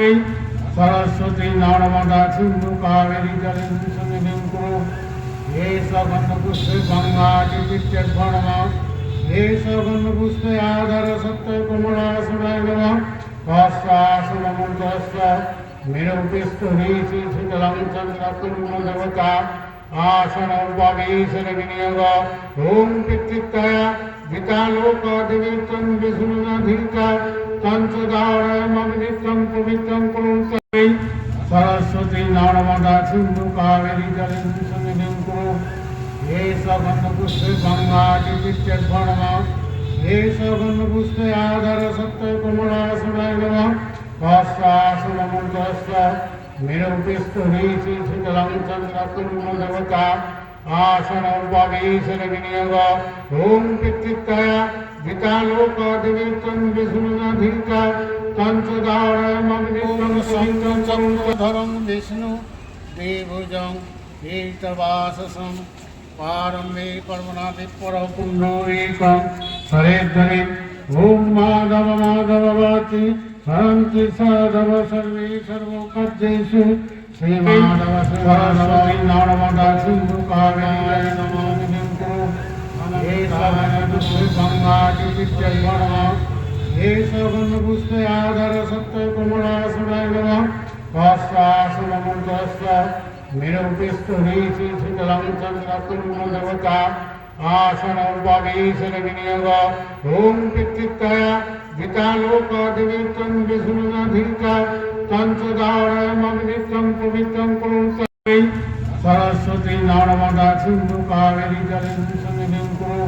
सरस्वती नर्मदा सिंधु कावेरी जलेन्दु सन्निधिं कुरु हे सगन्धपुष्पे गङ्गादि विद्यद्वर्णम हे सगन्धपुष्पे आधर सत्य कमलासनाय नमः हस्तासनमुद्रस्य निरुपिस्तुरीति शीतलं चन्द्रकुर्मदेवता आसनोपवेशनविनियोग ॐ पितृत्तय गीतालोकादिवीतं विष्णुनाधीता পঞ্চদারমৃতম পবিত্রম করুন সরস্বতী নর্মদা সিন্ধু কাবেরী জলেন্দু সন্নিধিম করু। হে সগন্ধ পুষ্পে গঙ্গা চিত্তের ধর্ম হে সগন্ধ পুষ্পে আধার সত্য কমলা সুরায় নম। ভস্বাসন মূর্ধস্ব নিরুপিষ্ট হয়েছি সুতরাং চন্দ্রকুর্ম দেবতা। আসন উপবেশন বিনিয়োগ। ওম পিতৃত্বয়া विष्णुनाधीता तञ्चदारमग्नित्रं सहितं विष्णु देवुजं कीर्तवाससं पारम्ये पर्वणा विप्रो पुण्यो एकं हरेद्धरे ॐ माधव माधव वाचि हरन्ति साधव सर्वे सर्वोपद्येषु श्रीमाधव सरस्वती नर्मदा सिन्धु कावेरी नमामि कुरु हे सवनपुष्पे गङ्गादि विद्यद्वर्णम हे सवनपुष्पे आधर सत्य कमलासनाय नमः हस्तासनमुद्रस्य निरुपिस्तुरीति शीतलं चन्द्रकुर्मदेवता आसनोपवेशनविनियोग ॐ पितृत्तय गीतालोकादिवीतं विष्णुनाधीता तञ्चदारमग्नित्रं पवित्रं कुरुते सरस्वती नर्मदा सिन्धु कावेरी जलेन्दु सन्निधिं कुरु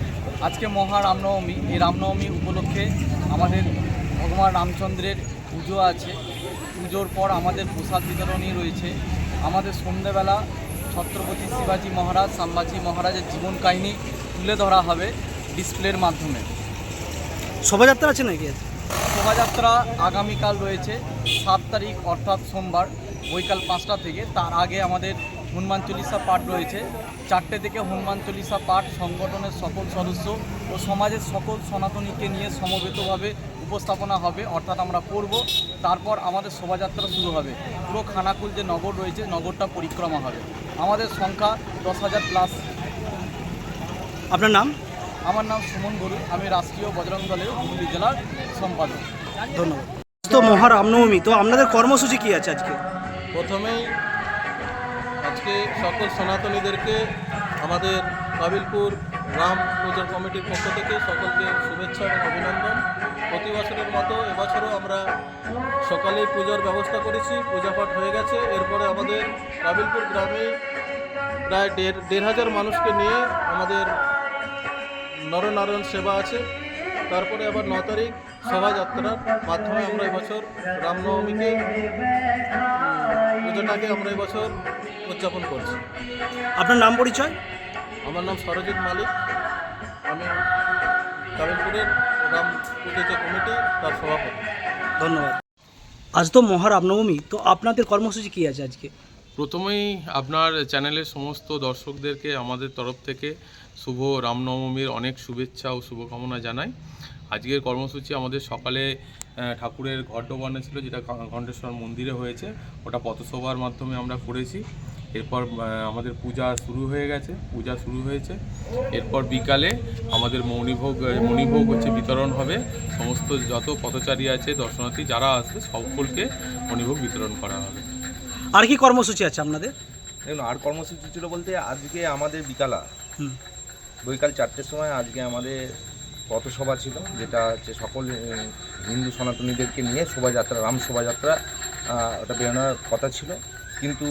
আজকে মহা রামনবমী এই রামনবমী উপলক্ষে আমাদের ভগবান রামচন্দ্রের পুজো আছে। পুজোর পর আমাদের প্রসাদ বিতরণী রয়েছে। আমাদের সন্ধ্যেবেলা ছত্রপতি শিবাজি মহারাজ সাম্বাজি মহারাজের জীবন কাহিনী তুলে ধরা হবে ডিসপ্লের মাধ্যমে। শোভাযাত্রা আছে নাকি? শোভাযাত্রা আগামীকাল রয়েছে সাত তারিখ অর্থাৎ সোমবার বৈকাল পাঁচটা থেকে। তার আগে আমাদের হনুমান চল্লিশা পাঠ রয়েছে। চারটে থেকে হনুমান চল্লিশা পাঠ সংগঠনের সকল সদস্য ও সমাজের সকল সনাতনীকে নিয়ে সমবেতভাবে উপস্থাপনা হবে অর্থাৎ আমরা পড়ব তারপর আমাদের শোভাযাত্রা শুরু হবে। পুরো খানাকুল যে নগর রয়েছে নগরটা পরিক্রমা হবে। আমাদের সংখ্যা দশ হাজার প্লাস আপনার নাম? আমার নাম সুমন গরু আমি রাষ্ট্রীয় বজরং দলের হুগলি জেলার সম্পাদক। ধন্যবাদ। তো মহা রামনবমী তো আপনাদের কর্মসূচি কি আছে আজকে? প্রথমেই আজকে সকল সনাতনীদেরকে আমাদের কাবিলপুর গ্রাম পূজা কমিটির পক্ষ থেকে সকলকে শুভেচ্ছা এবং অভিনন্দন। প্রতি বছরের মতো এবছরও আমরা সকালেই পুজোর ব্যবস্থা করেছি, পূজাপাঠ হয়ে গেছে। এরপরে আমাদের কাবিলপুর গ্রামে প্রায় দেড় দেড় হাজার মানুষকে নিয়ে আমাদের নরনারায়ণ সেবা আছে। তারপরে আবার ন তারিখ শোভাযাত্রার মাধ্যমে আমরা এবছর রামনবমীকে পুজোটাকে আমরা এবছর উদযাপন করছি। আপনার নাম পরিচয়? আমার নাম সরজিৎ মালিক। আমি কাবিলপুরের রাম পুজো যে কমিটি তার সভাপতি। ধন্যবাদ। আজ তো মহা রামনবমী তো আপনাদের কর্মসূচি কী আছে আজকে? প্রথমেই আপনার চ্যানেলের সমস্ত দর্শকদেরকে আমাদের তরফ থেকে শুভ রামনবমীর অনেক শুভেচ্ছা ও শুভকামনা জানাই। আজকের কর্মসূচি আমাদের সকালে ঠাকুরের ঘটবানা ছিল যেটা ঘ- ঘণ্টেশ্বর মন্দিরে হয়েছে। ওটা পথসভার মাধ্যমে আমরা করেছি। এরপর আমাদের পূজা শুরু হয়ে গেছে পূজা শুরু হয়েছে। এরপর বিকালে আমাদের মণিভোগ মণিভোগ হচ্ছে বিতরণ হবে। সমস্ত যত পথচারী আছে দর্শনার্থী যারা আসবে সকলকে মণিভোগ বিতরণ করা হবে। আর কি কর্মসূচি আছে আপনাদের? দেখুন আর কর্মসূচি ছিল বলতে আজকে আমাদের বিকালা। হুম। বৈকাল চারটের সময় আজকে আমাদের পথসভা ছিল, যেটা হচ্ছে সকল হিন্দু সনাতনীদেরকে নিয়ে শোভাযাত্রা, রাম শোভাযাত্রা ওটা বেরোনোর কথা ছিল। কিন্তু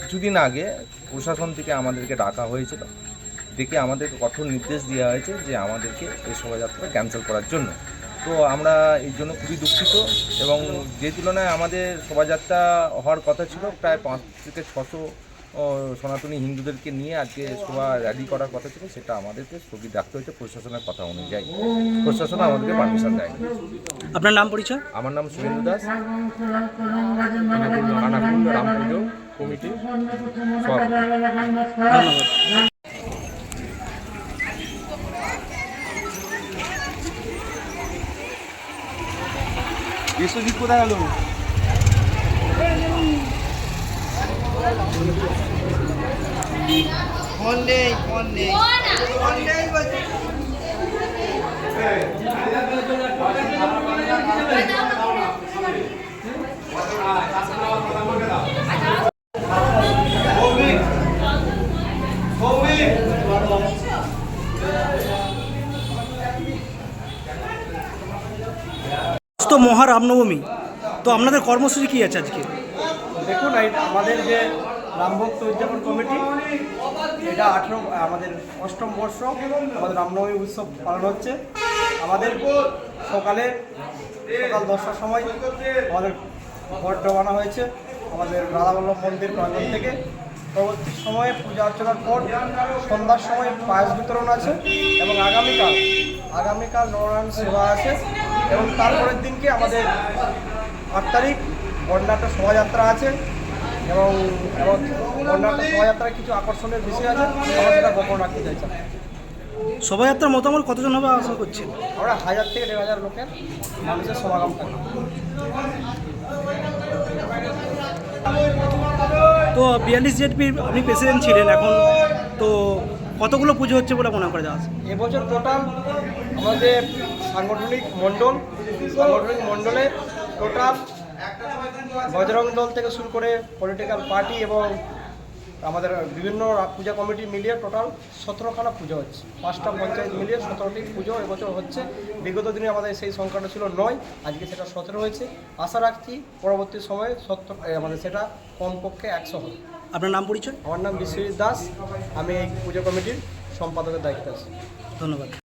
কিছুদিন আগে প্রশাসন থেকে আমাদেরকে ডাকা হয়েছিল, দেখে আমাদেরকে কঠোর নির্দেশ দেওয়া হয়েছে যে আমাদেরকে এই শোভাযাত্রা ক্যান্সেল করার জন্য। তো আমরা এই জন্য খুবই দুঃখিত এবং যে তুলনায় আমাদের শোভাযাত্রা হওয়ার কথা ছিল, প্রায় পাঁচ থেকে ছশো সনাতনী হিন্দুদেরকে নিয়ে আজকে শোভা র্যালি করার কথা ছিল সেটা আমাদেরকে স্থগিত রাখতে হয়েছে প্রশাসনের কথা অনুযায়ী। প্রশাসন আমাদেরকে পারমিশন দেয়নি। আপনার নাম পরিচয়? আমার নাম শুভেন্দু দাস। রাম পুজো কমিটি। সব ধন্যবাদ বিশ্বজিৎ কোথায় তো মহা রামনবমী তো আপনাদের কর্মসূচি কী আছে আজকে? দেখুন আমাদের যে রামভক্ত উদযাপন কমিটি, এটা আঠেরো, আমাদের অষ্টম বর্ষ, আমাদের রামনবমী উৎসব পালন হচ্ছে। আমাদের সকালে সকাল দশটার সময় আমাদের ঘর ডোবানো হয়েছে, আমাদের রাধাবল্লভ মন্দির প্রাঙ্গণ থেকে। পরবর্তী সময়ে পূজা অর্চনার পর সন্ধ্যার সময় পায়েস বিতরণ আছে এবং আগামীকাল আগামীকাল নরায়ণ সেবা আছে এবং তারপরের দিনকে আমাদের আট তারিখ বন্যাট্য শোভাযাত্রা আছে এবং এবং বন্যাট্য শোভাযাত্রায় কিছু আকর্ষণের বিষয় আছে। আমরা সেটা গোপন রাখতে চাইছি। শোভাযাত্রার মতামত কতজন হবে আশা করছেন? আমরা হাজার থেকে দেড় হাজার লোকের মানুষের সমাগম থাকবে। তো বিয়াল্লিশ জেডপি আপনি প্রেসিডেন্ট ছিলেন এখন তো কতগুলো পুজো হচ্ছে বলে মনে করে যাওয়া আছে? এবছর টোটাল আমাদের সাংগঠনিক মণ্ডল সাংগঠনিক মণ্ডলে টোটাল বজরং দল থেকে শুরু করে পলিটিক্যাল পার্টি এবং আমাদের বিভিন্ন পূজা কমিটি মিলিয়ে টোটাল সতেরোখানা পুজো হচ্ছে। পাঁচটা পঞ্চায়েত মিলিয়ে সতেরোটি পুজো এবছর হচ্ছে। বিগত দিনে আমাদের সেই সংখ্যাটা ছিল নয় আজকে সেটা সতেরো হয়েছে। আশা রাখছি পরবর্তী সময়ে সত্তর আমাদের সেটা কমপক্ষে একশো হবে। আপনার নাম পরিচয়? আমার নাম বিশ্বজিৎ দাস। আমি এই পুজো কমিটির সম্পাদকের দায়িত্বে আছি। ধন্যবাদ।